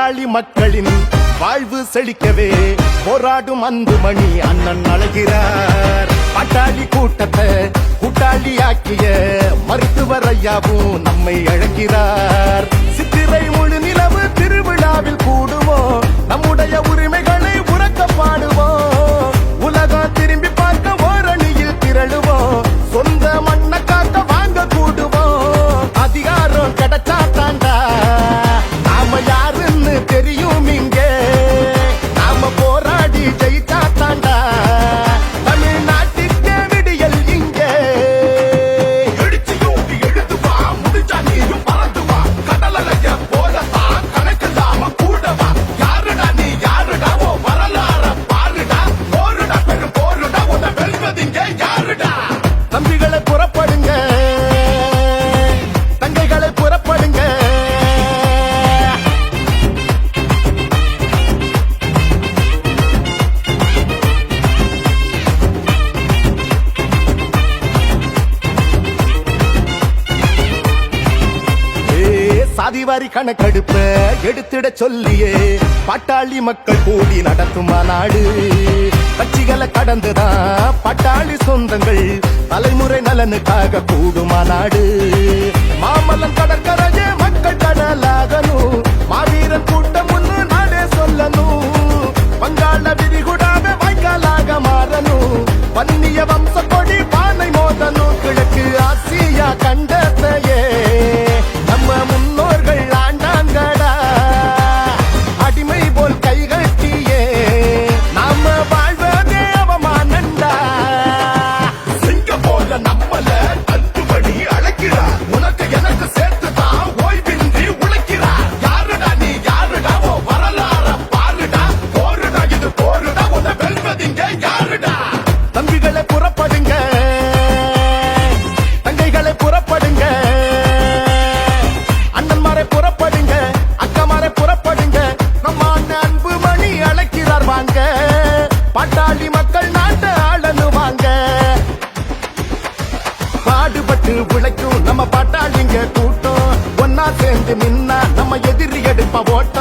பட்டாளி மக்களின் வாழ்வு செழிக்கவே போராடும் அன்பு மணி அண்ணன் அழகிறார். பட்டாளி கூட்டத்தை கூட்டாளி ஆக்கிய மருத்துவர் ஐயாவும் நம்மை அழைக்கிறார் சித்திரை முழு நிலவு திருவிழாவில் கூடுவோம் நம்முடைய உரிமைகளை உறக்க பாடுவோம் உலகம் திரும்பி பார்க்க ஓரணியில் திரளுவோம் சொந்த வரி கணக்கெடுப்ப எடுத்திட சொல்லியே. பட்டாளி மக்கள் கூடி நடத்தும் நாடு? கட்சிகளை கடந்துதான் பட்டாளி சொந்தங்கள் தலைமுறை நலனுக்காக கூடுமா நாடு? மாமல்லன் கடற்கரையே மக்கள் கடலாகணும் மாவீரன் கூட்டம் ஒண்ணு நாடே சொல்லணும் வங்காள விரிகுடாக வாய்க்காலாக மாறணும் வன்னிய வம்ச கொடி பானை மோதணும் கிழக்கு ஆசியா கண்டத்தையே. நம்ம பட்டாளிங்க கூட்டம். ஒன்னா சேர்ந்து நின்னா நம்ம எதிரி எடுப்ப ஓட்டம்.